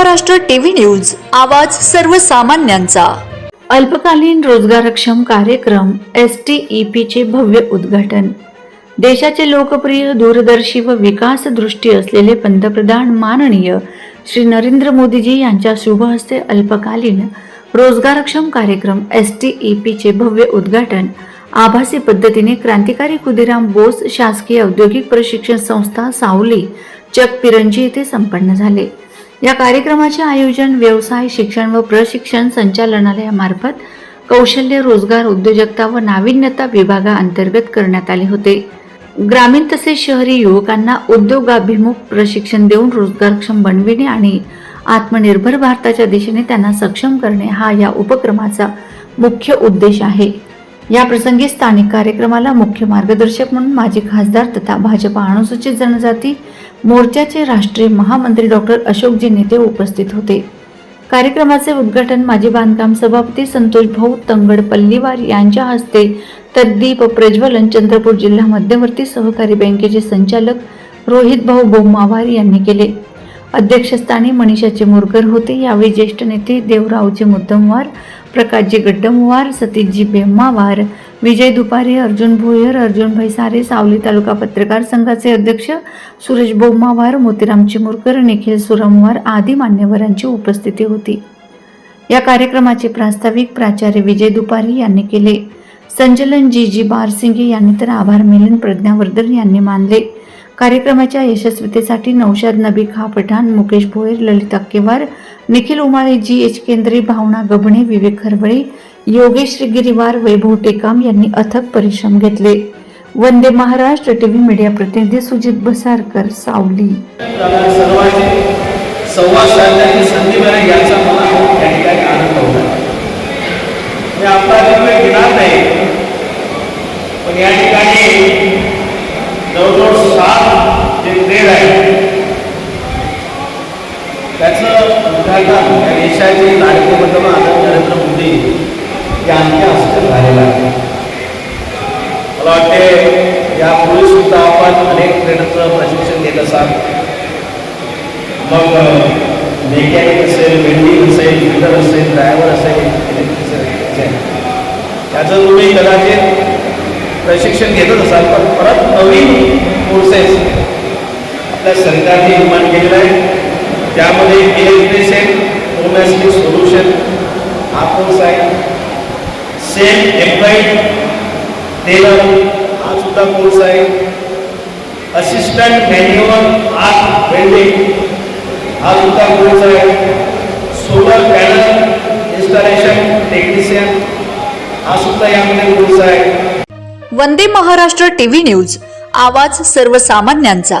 Maharashtra TV news आवाज सर्वसामान्यांचा. अल्पकालीन रोजगारक्षम कार्यक्रम एस टी ई पीचे भव्य उद्घाटन. देशाचे लोकप्रिय दूरदर्शी व विकास दृष्टी असलेले पंतप्रधान माननीय श्री नरेंद्र मोदीजी यांच्या शुभ हस्ते अल्पकालीन रोजगारक्षम कार्यक्रम एस टी ई पीचे भव्य उद्घाटन आभासी पद्धतीने क्रांतिकारी खुदिराम बोस शासकीय औद्योगिक प्रशिक्षण संस्था सावली चकपिरंजी येथे संपन्न झाले. या कार्यक्रमाचे आयोजन व्यवसाय शिक्षण व प्रशिक्षण संचालनालयामार्फत कौशल्य रोजगार उद्योजकता व नाविन्यता विभागाअंतर्गत करण्यात आले होते. ग्रामीण तसेच शहरी युवकांना उद्योगाभिमुख प्रशिक्षण देऊन रोजगारक्षम बनविणे आणि आत्मनिर्भर भारताच्या दिशेने त्यांना सक्षम करणे हा या उपक्रमाचा मुख्य उद्देश आहे. या प्रसंगी स्थानिक कार्यक्रमाला मुख्य मार्गदर्शक म्हणून माजी खासदार तथा भाजपा अनुसूचित जनजाती मोर्चाचे राष्ट्रीय महामंत्री डॉक्टर अशोकजी नेते उपस्थित होते. कार्यक्रमाचे उद्घाटन माजी बांधकाम सभापती संतोष भाऊ तंगड पल्लीवार यांच्या हस्ते तर दीप प्रज्वलन चंद्रपूर जिल्हा मध्यवर्ती सहकारी बँकेचे संचालक रोहित भाऊ बोम्मावार यांनी केले. अध्यक्षस्थानी मनीषा चिमोरकर होते. यावेळी ज्येष्ठ नेते देवरावजी मुद्दमवार प्रकाशजी गड्डमवार सतीशजी बेम्मावार विजय दुपारे अर्जुन भोयर अर्जुन भैसारे सावली तालुका पत्रकार संघाचे अध्यक्ष सुरेश बोम्मावार मोतीराम चिमुरकर निखिल सुरमवार आदी मान्यवरांची उपस्थिती होती. या कार्यक्रमाचे प्रास्ताविक प्राचार्य विजय दुपारी यांनी केले. संचलन जी जी बारसिंगे यांनी तर आभार मिलन प्रज्ञावर्धन यांनी मानले. कार्यक्रमाच्या यशस्वीतेसाठी नौशाद नबी खा पठाण मुकेश भोयर ललित अक्केवार निखिल उमाळे जी एच केंद्रे भावना गबणे विवेक खरवळे योगेश गिरीवार वैभव टेकाम यांनी अथक परिश्रम घेतले. वंदे महाराष्ट्र टीव्ही मीडिया प्रतिनिधी सुजित बसारकर सावली. संवाद साधण्याची संधी मिळेल याचा मला खूप आनंद होता मी आपला अधिक वेळ घेणार नाही पण या ठिकाणी जवळजवळ सात जे ट्रेड आहे त्याचं उद्घाटन या देशाचे लाडके पंतप्रधान नरेंद्र मोदी यांच्या हस्ते झालेलं आहे. मला वाटते यापूर्वी सुद्धा आपण अनेक ट्रेडचं प्रशिक्षण घेत असाल. मग मेकॅनिक असेल वेल्डिंग असेल फिटर असेल ड्रायव्हर असेल इलेक्ट्रिशियन असेल त्याचं तुम्ही कदाचित प्रशिक्षण घेतच असाल पण परत नवीन कोर्सेस आपल्या सरकारने निर्माण केलेलं आहे त्यामध्ये इलेक्ट्रिशियन डोमेस्टिक सोल्युशन आपण कोर्स सेम एम्प्लॉईड टेलर हा सुद्धा कोर्स आहे. असिस्टंट मॅन्युअल आर्ट वेल्डिंग हा सुद्धा कोर्स आहे. सोलर पॅनल इन्स्टॉलेशन टेक्निशियन हा सुद्धा यामध्ये कोर्स आहे. वंदे महाराष्ट्र टीव्ही न्यूज आवाज सर्वसामान्यांचा.